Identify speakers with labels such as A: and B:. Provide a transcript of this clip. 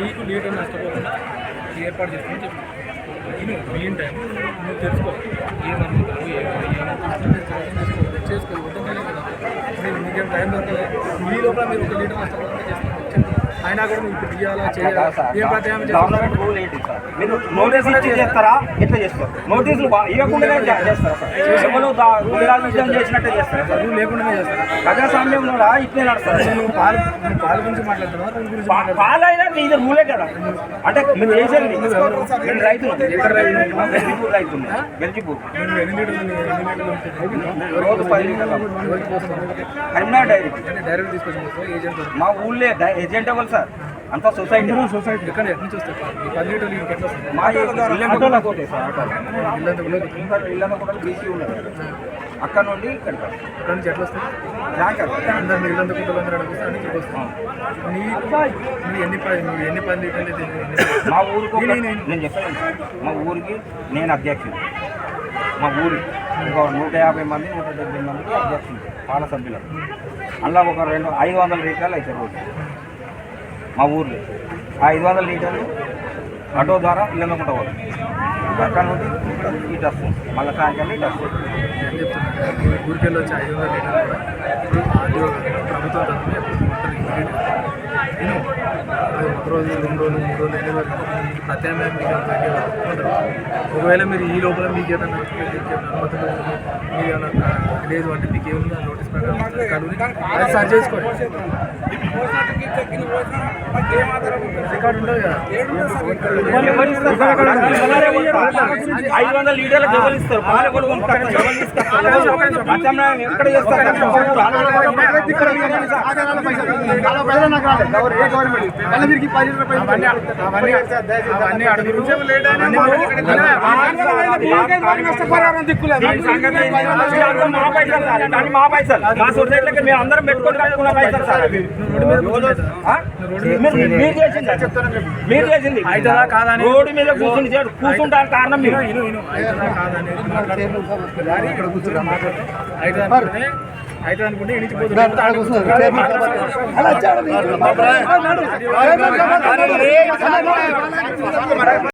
A: నీకు లీటర్ నష్టపోకుండా ఏర్పాటు చేసుకుని చెప్పి. నేను మీన్ టైం నువ్వు తెలుసుకో. ఏమనుకుంటావు ఏమనుకుంటావు చేసుకో వద్దంటేనే కదా నేను మీకేం టైం దొరకలేదు మీ లోపల మీరు ఒక లీటర్ నష్టపోకుండా చేస్తాను అయినా కూడా ఇప్పుడు తీయాలా చేయాలా? ఏం ప్రత్యామ్నాయం చేయాలి
B: గవర్నమెంట్ రూల్ ఏంటి సార్? మీరు నోటీస్ ఇచ్చి చేస్తారా? ఎట్లా చేస్తారు? నోటీసులు ఇవ్వకుండానే చేస్తారా సార్? చేసినట్టే చేస్తారా
A: లేకుండానే
B: ప్రజాస్వామ్యంలో ఇట్లే నడుస్తారు.
A: నువ్వు పాలు గురించి మాట్లాడుతున్నావా రూల్
B: ఇది రూలే కదా. అంటే మీరు చేసేది రైతులు.
A: ఎక్కడ
B: రోజు పది లీటర్లు కరీంనగర్ డైరీకి
A: అంటే డైరెక్ట్ తీసుకొచ్చి
B: మా ఊళ్ళే ఏజెంట్ ఎవరు సార్? అంతా సొసైటీ
A: సొసైటీ ఎక్కడ ఎట్లా ఎట్లా వస్తాయి
B: మా సార్ ఆటోలు.
A: ఇల్లంతా కూడా
B: బీసీ ఉన్నది అక్కడ నుండి
A: ఇక్కడ నుంచి ఎట్లా వస్తాయి
B: ట్యాంకర్
A: అందరు మీరు ఇల్లంతా కుటుంబం అందరూ అడిగిస్తే అన్ని ఇక్కడ వస్తాయి నీకు నువ్వు ఎన్ని పది నువ్వు ఎన్ని పది లీటర్లు అయితే
B: మా ఊరికి ఒక-
A: నేను-
B: చెప్పాను మా ఊరికి నేను అధ్యక్షుడు మా ఊరి ఇంకో నూట యాభై మంది నూట డెబ్బై మందికి అధ్యక్షుడు పాల సభ్యులు. అందులో ఒక రెండు ఐదు వందల లీటర్లు అవుతాయి రోజు మా ఊర్లో. ఆ ఐదు వందల లీటర్లు ఆటో ద్వారా ఇళ్ళనుకుంటా పోతుంది అక్కడ నుండి ఇటు వస్తుంది మళ్ళీ సాయంకాలం ఇటు వస్తుంది
A: ఊరికెళ్ళి వచ్చి ఐదు వందల లీటర్లు ప్రభుత్వం నేను రోజు రెండు రోజులు మూడు రోజులు రోజులు మీకు ప్రత్యామ్నాయం మీకు వరకు ఉండదు. ఒకవేళ మీరు ఈ లోపల మీకు ఏదైనా అనుమతులు మీరు ఏమైనా లేదు అంటే మీకు ఏముంది నోటీస్ ప్రకారం కలుగుని అది సరి చేసుకోండి రికార్డు కదా?
B: ఐదు వందల లీటర్లకు ఎవరు ఇస్తారు? ప్రత్యామ్నాయం ఎక్కడ చేస్తారు మా పైసలు మా సొసైటీలకి మేము అందరం పెట్టుకొని కట్టుకున్న పైసలు సార్? మీరు చేసింది. మీరు చేసింది. రోడ్డు మీద కూర్చుని కూర్చుంటానికి కారణం మీరు.
A: ఇక్కడ అయితే అనుకుంటే అయితే అనుకుంటే ఇంటికి పోతుంది